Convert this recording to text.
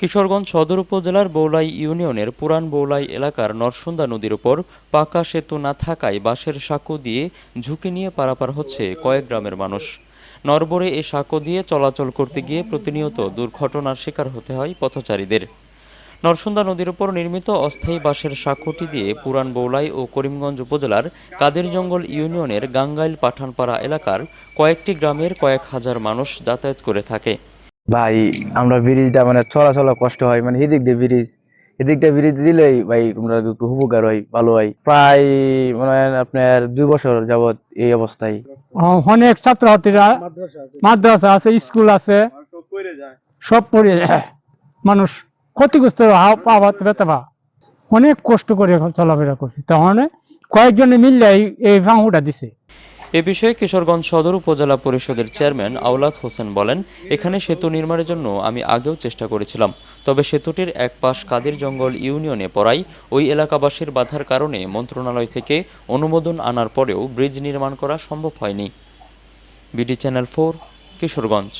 কিশোরগঞ্জ সদর উপজেলার বৌলাই ইউনিয়নের পুরান বৌলাই এলাকার নরসুন্দা নদীর উপর পাকা সেতু না থাকায় বাঁশের সাঁকো দিয়ে ঝুঁকি নিয়ে পারাপার হচ্ছে কয়েক গ্রামের মানুষ। নরবরে এ সাঁকো দিয়ে চলাচল করতে গিয়ে প্রতিনিয়ত দুর্ঘটনার শিকার হতে হয় পথচারীদের। নরসুন্দা নদীর উপর নির্মিত অস্থায়ী বাঁশের সাঁকোটি দিয়ে পুরান বৌলাই ও করিমগঞ্জ উপজেলার কাদের জঙ্গল ইউনিয়নের গাঙ্গাইল পাঠানপাড়া এলাকার কয়েকটি গ্রামের কয়েক হাজার মানুষ যাতায়াত করে থাকে। ভাই, আমরা ব্রিজটা মানে চলাচল কষ্ট হয় মানে এদিক দিয়ে ব্রিজ, এদিক দিয়ে ব্রিজ দিলেই ভাই তোমরা একটু উপকার হয়, ভালো হয়। প্রায় মানে আপনার দুই বছর যাবত এই অবস্থায়। অনেক ছাত্রছাত্রীরা মাদ্রাসা আছে, স্কুল আছে, সব পড়ে যায়। মানুষ ক্ষতিগ্রস্ত পেতে অনেক কষ্ট করে চলাফেরা করছি। তখন কয়েকজনে মিললে এই- ফাঁকুটা দিছে। এ বিষয়ে কিশোরগঞ্জ সদর উপজেলা পরিষদের চেয়ারম্যান আওলাদ হোসেন বলেন, এখানে সেতু নির্মাণের জন্য আমি আগেও চেষ্টা করেছিলাম, তবে সেতুটির এক পাশ কাদের জঙ্গল ইউনিয়নে পড়াই ওই এলাকাবাসীর বাধার কারণে মন্ত্রণালয় থেকে অনুমোদন আনার পরেও ব্রিজ নির্মাণ করা সম্ভব হয়নি। BD channel four, Kishoreganj.